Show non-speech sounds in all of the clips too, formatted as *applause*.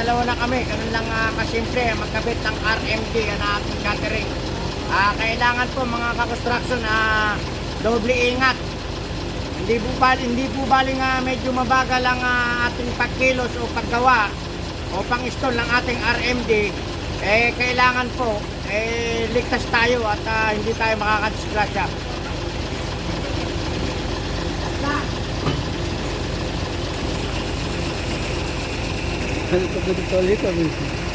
nakakadalawa na kami. Ganun lang uh, kasimple, magkabit ng RMD ang ating catering. Ah, kailangan po mga ka-construction na doble ingat. Hindi po bali, hindi po bali nga medyo mabagal ang ah, ating pagkilos o paggawa o pang-install ng ating RMD. Eh, kailangan po, eh, ligtas tayo at ah, hindi tayo makakadisgrasya. Ano ito ba dito ulit kami?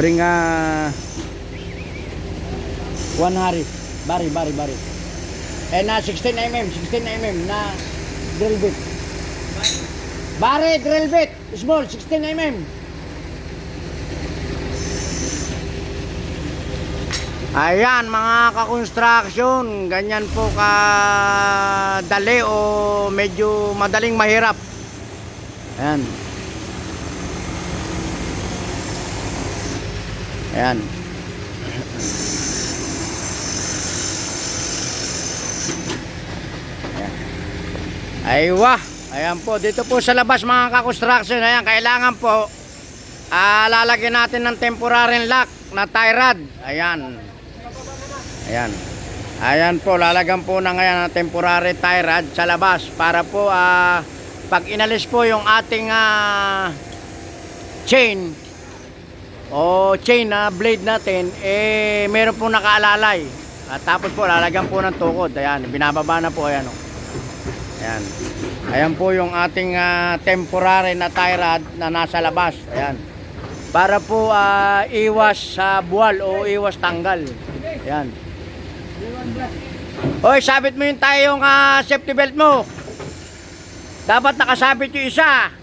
Bring uh, one Harris. Bari, bari, bari. Eh na 16 mm, 16 mm na drill bit. Bare drill bit, small 16 mm. Ayan mga ka-construction, ganyan po ka dali o medyo madaling mahirap. Ayan. Ayan. Aywa. Ayan po, dito po sa labas mga ka-construction, ayan, kailangan po ah, lalagyan natin ng temporary lock na tie rod. Ayan. Ayan. Ayan po, lalagyan po ng temporary tie rod sa labas para po ah, pag inalis po yung ating ah, chain o chain na blade natin, eh meron po nakaalalay. At tapos po, lalagyan po ng tukod. Ayan, binababa na po, ayan. Oh. Ayan. Ayan po yung ating ah, temporary na tie rod na nasa labas. Ayan. Para po ah, iwas sa buwal o iwas tanggal. Ayan. Hoy, sabit mo yung tayong ah, safety belt mo. Dapat nakasabit yung isa.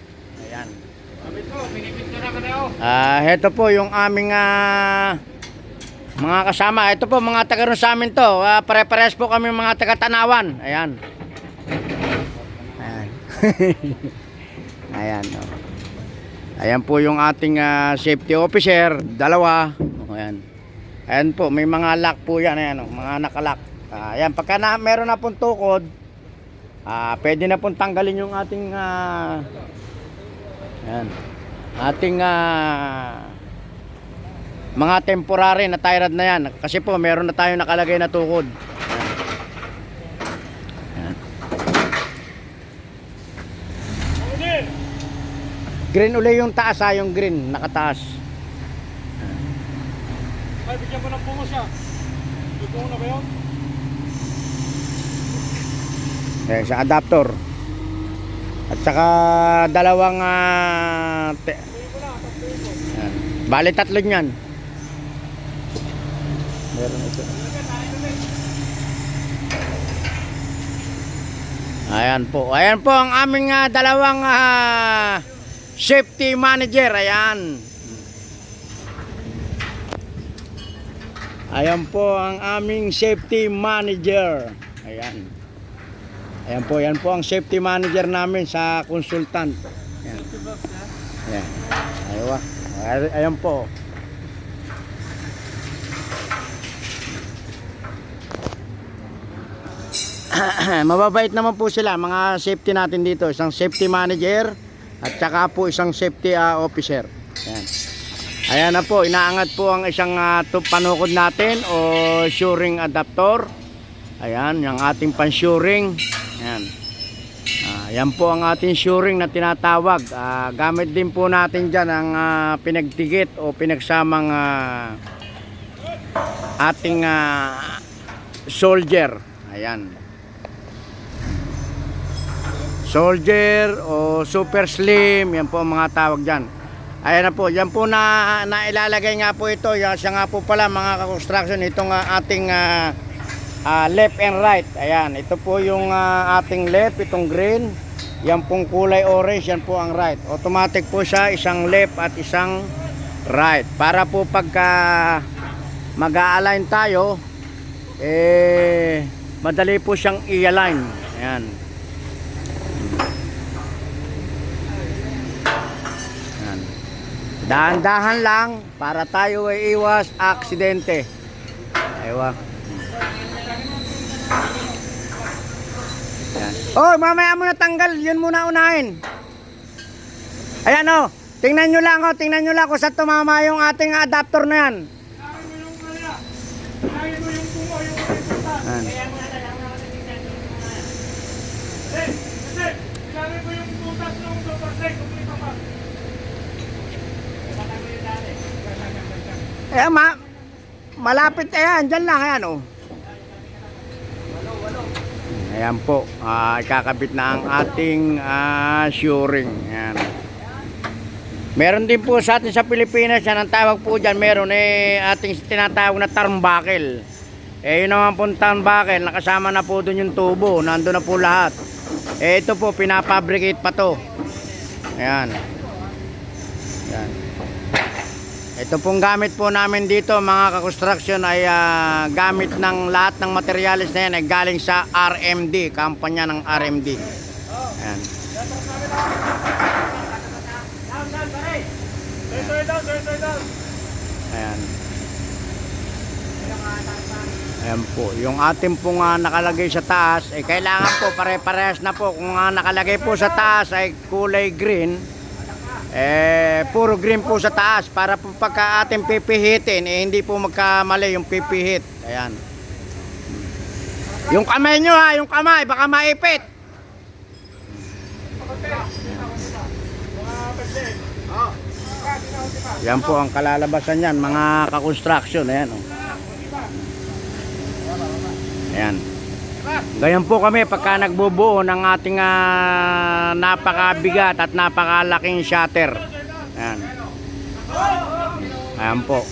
Ah, ito po yung aming ah, mga kasama. Ito po mga taga ron sa amin to. Ah, pare-pares po kami mga taga Tanawan. Ayan. Ayan. *laughs* Ayan. Oh. Ayan po yung ating ah, safety officer, dalawa. Oh, ayan. Ayan po, may mga lock po yan, ayan, oh, mga nakalock. Ah, ayan, pagka na, meron na pong tukod, ah, pwede na pong tanggalin yung ating ah, ayan, ating ah, mga temporary na tie rod na yan. Kasi po, meron na tayo nakalagay na tukod. Ayan. Green uli yung taas ha, yung green, nakataas. Ay, bigyan ko ng bungo siya. Bungo na ba yun? Eh, sa adapter. At saka dalawang ah, te- Ayan. Bali tatlo niyan. Meron ito. Ayan po. Ayan po ang aming ah, dalawang ah, safety manager. Ayan. Ayan po ang aming safety manager. Ayan. Ayan po, yan po ang safety manager namin sa consultant. Ayan. Ayan. Aywa. Ay- Ayan po. *clears throat* Mababait naman po sila, mga safety natin dito. Isang safety manager at saka po isang safety ah, officer. Ayan. Ayan na po, inaangat po ang isang uh, panukod natin o shoring adapter. Ayan, yung ating pan-shoring. Ayan. Ah, yan po ang ating shoring na tinatawag. Ah, gamit din po natin dyan ang ah, pinagtigit o pinagsamang ah, ating ah, soldier. Ayan. Soldier o super slim, yan po ang mga tawag dyan. Ayan na po, yan po na nailalagay nga po ito. Yan, siya nga po pala mga construction itong ah, ating ah, ah, left and right. Ayan, ito po yung ah, ating left, itong green. Yan pong kulay orange, yan po ang right. Automatic po siya, isang left at isang right. Para po pagka mag-a-align tayo, eh, madali po siyang i-align. Ayan. Ayan. Dahan-dahan lang para tayo ay iwas aksidente. Aywa. Ayan. Oh, mamaya mo na tanggal. Yun muna unahin. Ayan oh. Tingnan nyo lang oh. Tingnan nyo lang kung saan tumama yung ating adapter na yan. Ayan. Eh, ma malapit ayan, dyan lang, ayan oh. Ayan po, ah, ikakabit na ang ating ah, shoring. Ayan. Meron din po sa atin sa Pilipinas, yan ang tawag po dyan, meron eh ating tinatawag na turnbuckle. Eh yun naman po turnbuckle, nakasama na po doon yung tubo, nando na po lahat. Eh ito po, pinapabricate pa to. Ayan. Ito pong gamit po namin dito mga ka-construction ay ah, gamit ng lahat ng materials na yan ay galing sa RMD, kampanya ng RMD. Ayan. Ayan. Ayan po. Yung ating pong ah, nakalagay sa taas, ay kailangan po pare-parehas na po. Kung ah, nakalagay po sa taas ay kulay green, eh, puro green po sa taas para po pagka ating pipihitin, eh, hindi po magkamali yung pipihit. Ayan. Yung kamay nyo ha, yung kamay, baka maipit. Yan po ang kalalabasan yan, mga ka-construction. Ayan, oh. Ayan. Ganyan po kami pagka nagbubuo ng ating ah, napakabigat at napakalaking shutter. Ayan. Ayan po.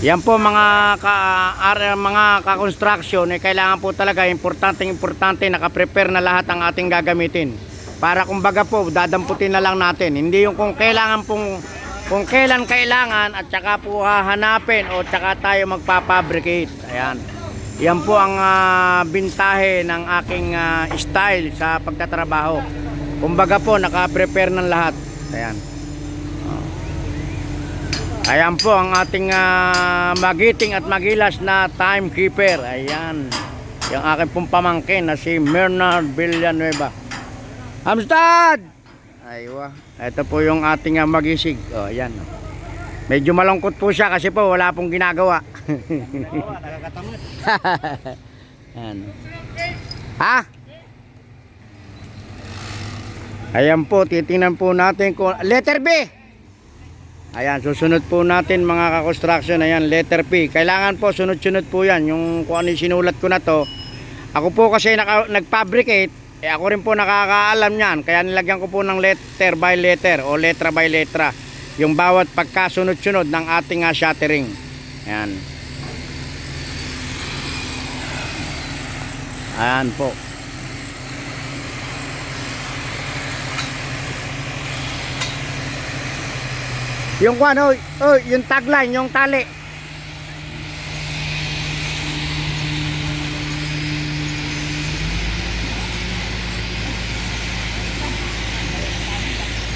Yan po mga ka, ar- mga ka-construction eh, kailangan po talaga importante importante naka-prepare na lahat ang ating gagamitin. Para kumbaga po dadamputin na lang natin. Hindi yung kung kailangan pong kung kailan kailangan at saka po hahanapin o saka tayo magpapabricate. Ayan. Yan po ang ah, bintahe ng aking ah, style sa pagtatrabaho. Kumbaga po naka-prepare ng lahat. Ayan. Ayan po ang ating ah, magiting at magilas na timekeeper. Ayan. Yung aking pong pamangkin na si Bernard Villanueva. Amstad! Aywa. Ito po yung ating ah, magisig. Oh, ayan. Medyo malungkot po siya kasi po wala pong ginagawa. *laughs* Ayan. Ha? Ayan po, titingnan po natin kung... Letter B! Ayan, susunod po natin mga ka-construction. Ayan, letter P. Kailangan po, sunod-sunod po yan. Yung kung ano yung sinulat ko na to. Ako po kasi naka, nag-fabricate. Eh, ako rin po nakakaalam yan. Kaya nilagyan ko po ng letter by letter o letra by letra. Yung bawat pagkasunod-sunod ng ating uh, shuttering. Ayan. Ayan po. Yung kwan, oh, oh, yung tagline, yung tali.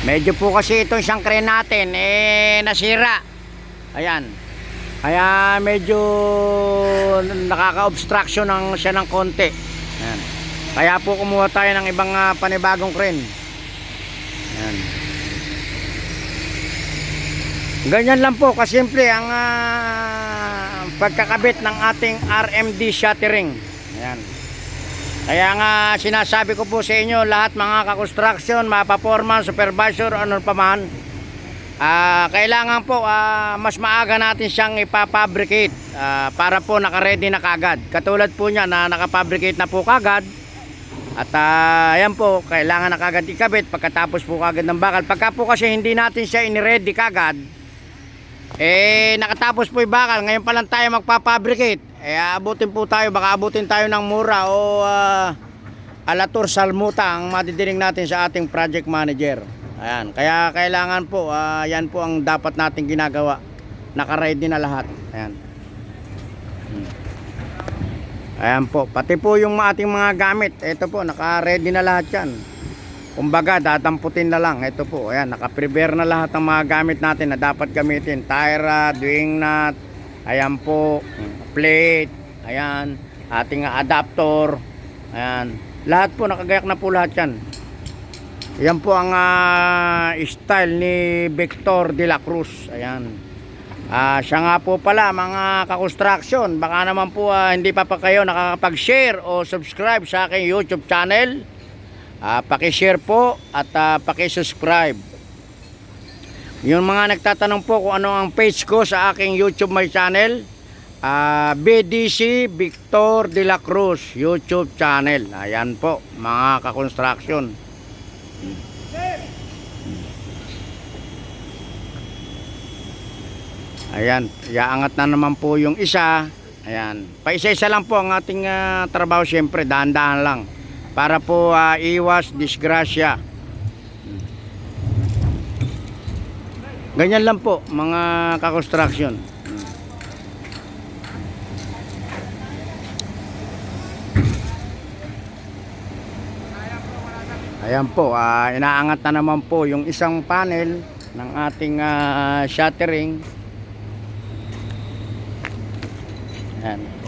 Medyo po kasi itong isang crane natin, eh, nasira. Ayan. Kaya medyo nakaka-obstruction ng siya ng konti. Ayan. Kaya po kumuha tayo ng ibang ah, panibagong crane. Ayan. Ganyan lang po kasimple ang ah, pagkakabit ng ating RMD shuttering. Ayan. Kaya nga sinasabi ko po sa inyo lahat mga ka-construction, mga pa-foreman, supervisor, ano pa man. ah, kailangan po ah, mas maaga natin siyang ipapabricate ah, para po naka-ready na kagad. Katulad po niya na nakapabricate na po kagad. At ah, ayan po, kailangan na kagad ikabit pagkatapos po kagad ng bakal. Pagka po kasi hindi natin siya in-ready kagad, eh, nakatapos po yung bakal. Ngayon pa lang tayo magpapabricate. Eh, abutin po tayo. Baka abutin tayo ng mura o uh, alatur salmuta ang madidinig natin sa ating project manager. Ayan. Kaya kailangan po, ah, yan po ang dapat natin ginagawa. Naka-ready na lahat. Ayan. Hmm. Ayan po. Pati po yung ating mga gamit. Ito po, naka-ready na lahat yan. Kumbaga, dadamputin na lang. Ito po, ayan, naka-prepare na lahat ng mga gamit natin na dapat gamitin. Tire rod, wing nut, ayan po, plate, ayan, ating adapter, Ayan. Lahat po, nakagayak na po lahat yan. Yan po ang ah, style ni Victor de la Cruz. Ayan. Ah, siya nga po pala mga ka-construction. Baka naman po ah, hindi pa pa kayo nakakapag-share o subscribe sa aking YouTube channel. Ah, paki-share po at ah, paki-subscribe. Yung mga nagtatanong po kung ano ang page ko sa aking YouTube my channel, ah, BDC Victor de la Cruz YouTube channel. Ayan po, mga ka-construction. Ayan, iaangat na naman po yung isa. Ayan, paisa-isa lang po ang ating ah, trabaho siyempre, dahan-dahan lang. Para po ah, iwas disgrasya. Ganyan lang po, mga ka-construction. Ayan po, ah, inaangat na naman po yung isang panel ng ating ah, shuttering. Ayan.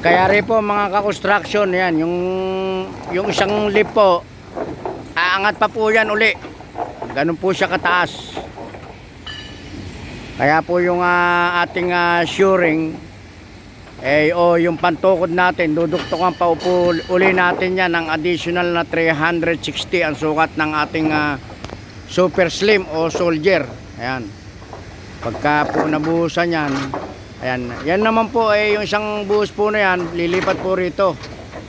Pagkayari po mga ka-construction yan, yung, yung isang lift po, aangat pa po yan uli. Ganun po siya kataas. Kaya po yung ah, ating ah, shoring, eh, o yung pantukod natin, duduktukan pa upo, uli natin yan ng additional na 360 ang sukat ng ating ah, super slim o soldier. Ayan. Pagka po nabuhusan yan, ayan, yan naman po eh yung isang buhos po na yan, lilipat po rito.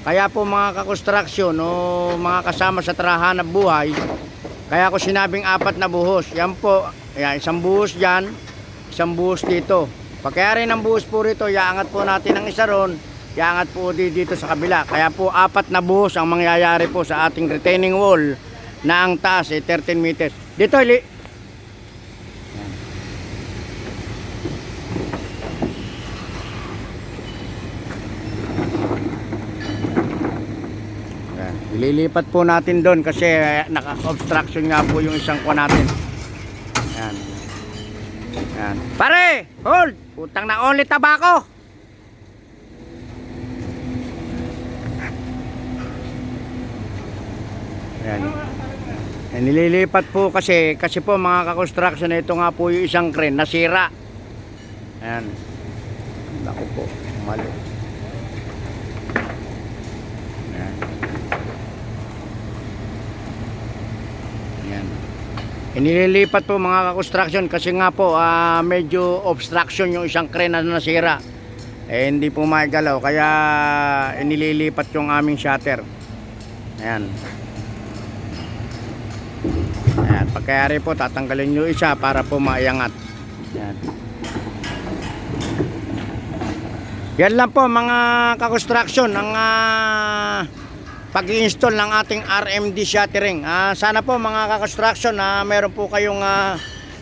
Kaya po mga ka-construction o mga kasama sa trahanap buhay, kaya ko sinabing apat na buhos. Yan po, ayan, isang buhos dyan, isang buhos dito. Pagkaya rin ang buhos po rito, iaangat po natin ang isa ron, iaangat po di- dito sa kabila. Kaya po apat na buhos ang mangyayari po sa ating retaining wall na ang taas ay 13 meters. Dito, Ililipat po natin doon kasi eh, naka-obstruction nga po yung isang ko natin. Ayan. Ayan. Pare! Hold! Putang na only tabako! Ayan. Ayan, nililipat po kasi kasi po mga ka-construction ito nga po yung isang crane nasira. Ayan. Naku po, mali. Ayan. Ayan. Inililipat po mga ka-construction kasi nga po ah, medyo obstruction yung isang crane na nasira. Eh hindi po maigalaw kaya inililipat yung aming shutter. Ayan. Ayan, pagkayari po tatanggalin nyo isa para po maiangat. Ayan. Yan lang po mga ka-construction ang ah, pag-i-install ng ating RMD shuttering. Ah, sana po mga ka-construction na meron po kayong ah,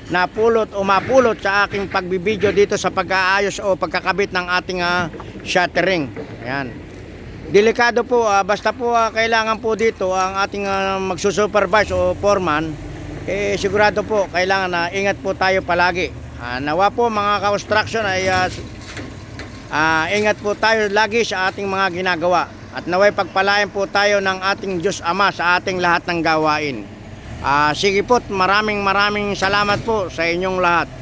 napulot o mapulot sa aking pagbibideo dito sa pag-aayos o pagkakabit ng ating ah, shuttering. Ayan. Delikado po, ah, basta po ah, kailangan po dito ang ating ah, magsusupervise o foreman, eh sigurado po kailangan na ingat po tayo palagi. Ah, nawa po mga ka-construction ay ah, Ah, ingat po tayo lagi sa ating mga ginagawa at naway pagpalain po tayo ng ating Diyos Ama sa ating lahat ng gawain. Ah, sige po, maraming maraming salamat po sa inyong lahat.